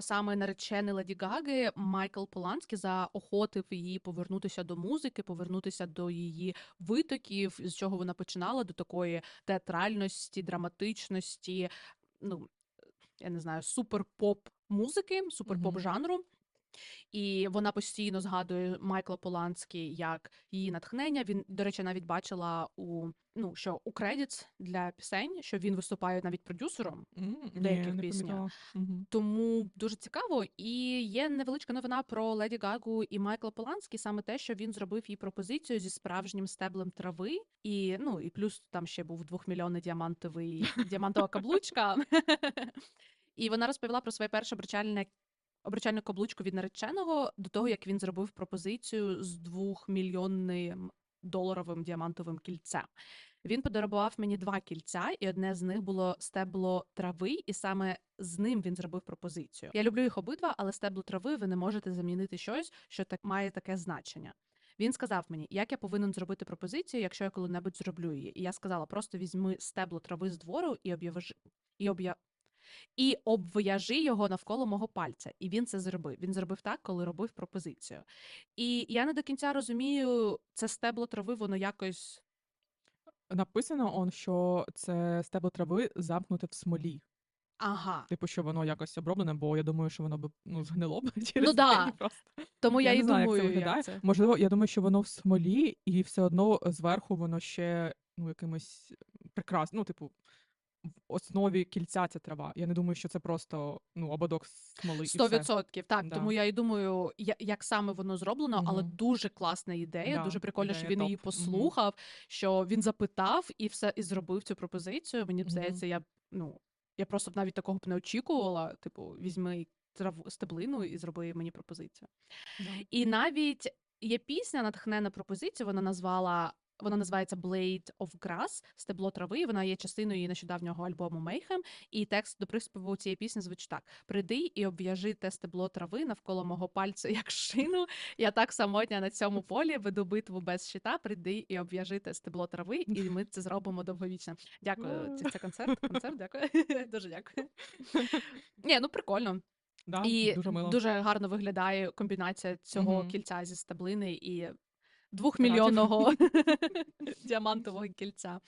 саме наречений Леді Гаги Майкл Поланський заохотив її повернутися до музики, повернутися до її витоків, з чого вона починала, до такої театральності, драматичності, ну я не знаю, супер-поп музики, супер-поп жанру. І вона постійно згадує Майкла Поланський як її натхнення. Він, до речі, навіть бачила у ну що у кредитс для пісень, що він виступає навіть продюсером. Ні, деяких не піснях. пам'ятала. Мгм. Тому дуже цікаво. І є невеличка новина про Леді Гагу і Майкла Поланський, саме те, що він зробив їй пропозицію зі справжнім стеблем трави, і ну і плюс там ще був двохмільйонний діамантовий діамантова каблучка. І вона розповіла про своє перше обручальне обручальну каблучку від нареченого до того, як він зробив пропозицію з двохмільйонним доларовим діамантовим кільцем. Він подарував мені два кільця, і одне з них було стебло трави, і саме з ним він зробив пропозицію. Я люблю їх обидва, але стебло трави ви не можете замінити щось, що так має таке значення. Він сказав мені, як я повинен зробити пропозицію, якщо я коли-небудь зроблю її. І я сказала: просто візьми стебло трави з двору і об'яважи і об'я... і обв'яжи його навколо мого пальця. І він це зробив. Він зробив так, коли робив пропозицію. І я не до кінця розумію, це стебло трави, воно якось Написано он, що це стебло трави замкнуте в смолі. ага. Типу, що воно якось оброблене, бо я думаю, що воно б ну, згнило б через Ну да. просто. Тому я, я і не знаю, думаю, як це виглядає. це. Можливо, я думаю, що воно в смолі, і все одно зверху воно ще ну, якимось прекрасно. Ну, типу, в основі кільця ця трава. Я не думаю, що це просто ну, ободок смоли. і Сто відсотків. Так, Да. тому я і думаю, я- як саме воно зроблено, але дуже класна ідея. Да, дуже прикольно, що ідея він її топ. Мгм. послухав, що він запитав і все і зробив цю пропозицію. Мені Мгм. здається, я б, ну я просто б навіть такого б не очікувала. Типу, візьми траву стеблину і зроби мені пропозицію. Да. І навіть є пісня, натхнена пропозицію. Вона назвала. Вона називається Blade of Grass, стебло трави. і Вона є частиною її нещодавнього альбому Mayhem. І текст до приспіву цієї пісні звучить так: Прийди і обв'яжи те стебло трави навколо мого пальця, як шину. Я так самотня на цьому полі веду битву без щита. Прийди і обв'яжи те стебло трави, і ми це зробимо довговічно. Дякую. Це, це концерт. Концерт, дякую. Дуже дякую. Ні, ну прикольно. Да, І дуже мило. дуже гарно виглядає комбінація цього Мгм. кільця зі стеблини і двохмільйонного діамантового кільця.